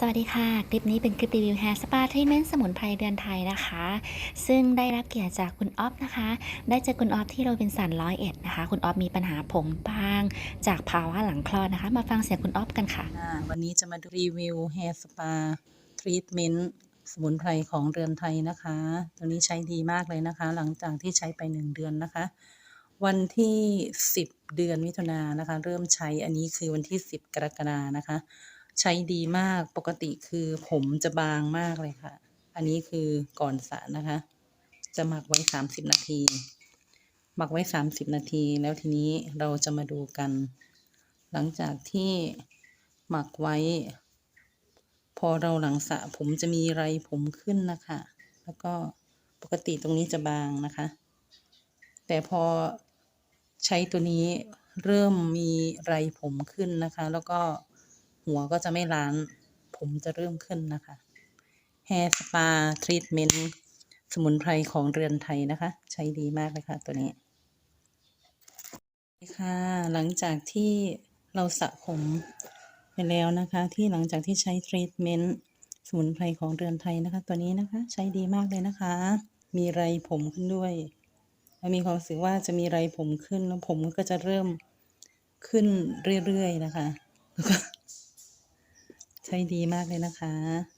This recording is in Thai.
สวัสดีค่ะ คลิปนี้เป็นคลิปรีวิว Hair Spa Treatment สมุนไพรเดือนไทยนะคะ ซึ่งได้รับเกียรติจากคุณออฟนะคะ ได้เจอคุณออฟที่โรบินสันร้อยเอ็ดนะคะ คุณออฟมีปัญหาผมบาง จากภาวะหลังคลอดนะคะ มาฟังเสียงคุณออฟกันค่ะ วันนี้จะมาดูรีวิว Hair Spa Treatment สมุนไพรของเรือนไทยนะคะ ตัวนี้ใช้ดีมากเลยนะคะ หลังจากที่ใช้ไป 1 เดือนนะคะ วันที่ 10 เดือนมิถุนายนนะคะ เริ่มใช้อันนี้คือวันที่ 10 กรกฎานะคะ ใช้ดีมากปกติคือผมจะบางมากเลยค่ะ อันนี้คือก่อนสระนะคะ จะหมักไว้30นาที หมักไว้30นาที แล้วทีนี้เราจะมาดูกัน หลังจากที่หมักไว้ พอเราหลังสระผมจะมีไรผมขึ้นนะคะ แล้วก็ปกติตรงนี้จะบางนะคะ แต่พอใช้ตัวนี้เริ่มมีไรผมขึ้นนะคะ แล้วก็ หัวก็จะไม่ล้านผมจะเริ่มขึ้นนะคะ Hair Spa Treatment สมุนไพรของเรือนไทยนะคะ ใช้ดีมากเลยค่ะตัวนี้ค่ะหลังจากที่เราสระผมไปแล้วนะคะ ที่หลังจากที่ใช้ทรีทเมนต์สมุนไพรของเรือนไทยนะคะ ตัวนี้นะคะใช้ดีมากเลยนะคะ มีไรผมขึ้นด้วยมีความรู้สึกว่าจะมีไรผมขึ้นแล้วผมก็จะเริ่มขึ้นเรื่อยๆนะคะแล้วก็ ใช้ดีมากเลยนะคะ